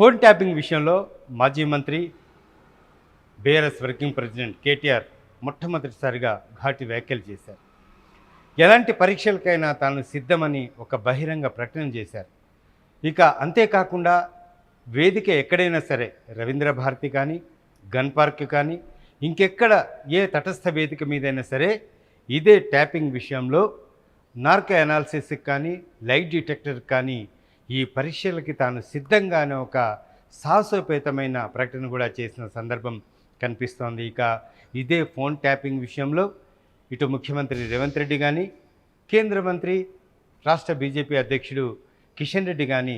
Phone tapping విషయంలో మాజీ మంత్రి బీఆర్ఎస్ వర్కింగ్ ప్రెసిడెంట్ కేటీఆర్ మొట్టమొదటిసారిగా ఘాటి వ్యాఖ్యలు చేశారు. ఎలాంటి పరీక్షలకైనా తాను సిద్ధమని ఒక బహిరంగ ప్రకటన చేశారు. ఇక అంతేకాకుండా వేదిక ఎక్కడైనా సరే రవీంద్ర భారతి కానీ గన్ పార్క్ కానీ ఇంకెక్కడ ఏ తటస్థ వేదిక మీదైనా సరే ఇదే ట్యాపింగ్ విషయంలో నార్కో అనాలిసిస్కి కానీ లైట్ డిటెక్టర్ కానీ ఈ పరీక్షలకి తాను సిద్ధంగానే ఒక సాహసోపేతమైన ప్రకటన కూడా చేసిన సందర్భం కనిపిస్తోంది. ఇక ఇదే ఫోన్ ట్యాపింగ్ విషయంలో ఇటు ముఖ్యమంత్రి రేవంత్ రెడ్డి కానీ కేంద్ర మంత్రి రాష్ట్ర బీజేపీ అధ్యక్షుడు కిషన్ రెడ్డి కానీ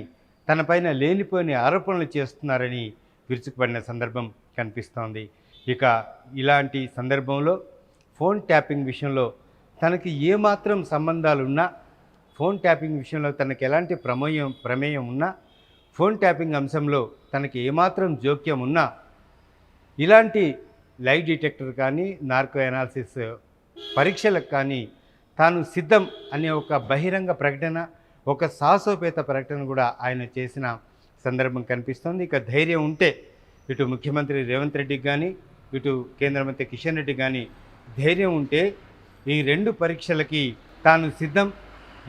తనపైన లేనిపోని ఆరోపణలు చేస్తున్నారని విరుచుకుపడిన సందర్భం కనిపిస్తోంది. ఇక ఇలాంటి సందర్భంలో ఫోన్ ట్యాపింగ్ విషయంలో తనకి ఏమాత్రం సంబంధాలు ఉన్నా ఫోన్ ట్యాపింగ్ విషయంలో తనకు ఎలాంటి ప్రమేయం ప్రమేయం ఉన్నా ఫోన్ ట్యాపింగ్ అంశంలో తనకి ఏమాత్రం జోక్యం ఉన్నా ఇలాంటి లైవ్ డిటెక్టర్ కానీ నార్కో ఎనాలిసిస్ పరీక్షలకు కానీ తాను సిద్ధం అనే ఒక బహిరంగ ప్రకటన ఒక సాహసోపేత ప్రకటన కూడా ఆయన చేసిన సందర్భం కనిపిస్తోంది. ఇక ధైర్యం ఉంటే ఇటు ముఖ్యమంత్రి రేవంత్ రెడ్డికి కానీ ఇటు కేంద్ర మంత్రి కిషన్ రెడ్డి కానీ ధైర్యం ఉంటే ఈ రెండు పరీక్షలకి తాను సిద్ధం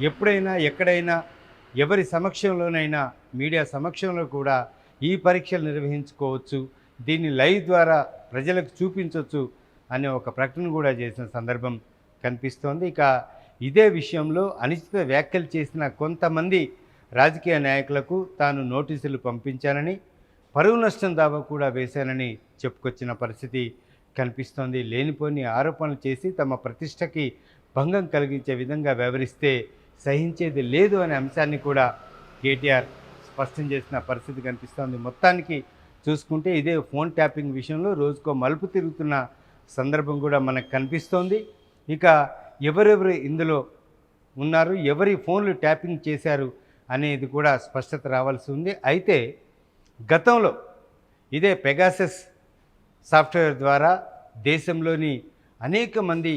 ఎప్పుడైనా ఎక్కడైనా ఎవరి సమక్షంలోనైనా మీడియా సమక్షంలో కూడా ఈ పరీక్షలు నిర్వహించుకోవచ్చు. దీన్ని లైవ్ ద్వారా ప్రజలకు చూపించవచ్చు అనే ఒక ప్రకటన కూడా చేసిన సందర్భం కనిపిస్తోంది. ఇక ఇదే విషయంలో అనిశ్చిత వ్యాఖ్యలు చేసిన కొంతమంది రాజకీయ నాయకులకు తాను నోటీసులు పంపించానని పరువు నష్టం దావా కూడా వేశానని చెప్పుకొచ్చిన పరిస్థితి కనిపిస్తోంది. లేనిపోని ఆరోపణలు చేసి తమ ప్రతిష్టకి భంగం కలిగించే విధంగా వ్యవహరిస్తే సహించేది లేదు అనే అంశాన్ని కూడా కేటీఆర్ స్పష్టం చేసిన పరిస్థితి కనిపిస్తోంది. మొత్తానికి చూసుకుంటే ఇదే ఫోన్ ట్యాపింగ్ విషయంలో రోజుకో మలుపు తిరుగుతున్న సందర్భం కూడా మనకు కనిపిస్తోంది. ఇక ఎవరెవరు ఇందులో ఉన్నారు ఎవరి ఫోన్లు ట్యాపింగ్ చేశారు అనేది కూడా స్పష్టత రావాల్సి ఉంది. అయితే గతంలో ఇదే పెగాసెస్ సాఫ్ట్వేర్ ద్వారా దేశంలోని అనేక మంది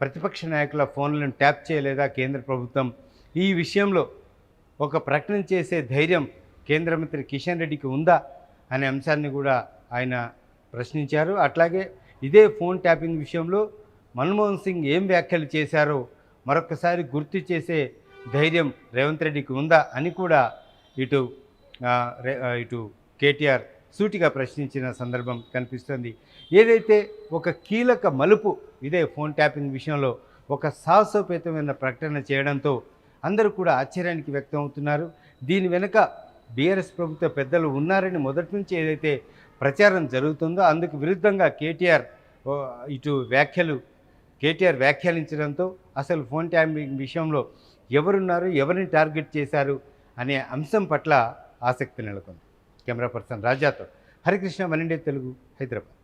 ప్రతిపక్ష నాయకుల ఫోన్లను ట్యాప్ చేయలేదా కేంద్ర ప్రభుత్వం? ఈ విషయంలో ఒక ప్రకటన చేసే ధైర్యం కేంద్ర మంత్రి కిషన్ రెడ్డికి ఉందా? అనే అంశాన్ని కూడా ఆయన ప్రశ్నించారు. అట్లాగే ఇదే ఫోన్ ట్యాపింగ్ విషయంలో మన్మోహన్ సింగ్ ఏం వ్యాఖ్యలు చేశారో మరొకసారి గుర్తు చేసే ధైర్యం రేవంత్ రెడ్డికి ఉందా అని కూడా ఇటు ఇటు కేటీఆర్ సూటిగా ప్రశ్నించిన సందర్భం కనిపిస్తుంది. ఏదైతే ఒక కీలక మలుపు ఇదే ఫోన్ ట్యాపింగ్ విషయంలో ఒక సాహసోపేతమైన ప్రకటన చేయడంతో అందరూ కూడా ఆశ్చర్యానికి వ్యక్తం అవుతున్నారు దీని వెనుక బీఆర్ఎస్ ప్రభుత్వ పెద్దలు ఉన్నారని మొదటి నుంచి ఏదైతే ప్రచారం జరుగుతుందో అందుకు విరుద్ధంగా కేటీఆర్ ఇటు వ్యాఖ్యలు కేటీఆర్ వ్యాఖ్యానించడంతో అసలు ఫోన్ ట్యాపింగ్ విషయంలో ఎవరున్నారు ఎవరిని టార్గెట్ చేశారు అనే అంశం పట్ల ఆసక్తి నెలకొంది. Camera person రాజాతో. Harikrishna one India Telugu Hyderabad.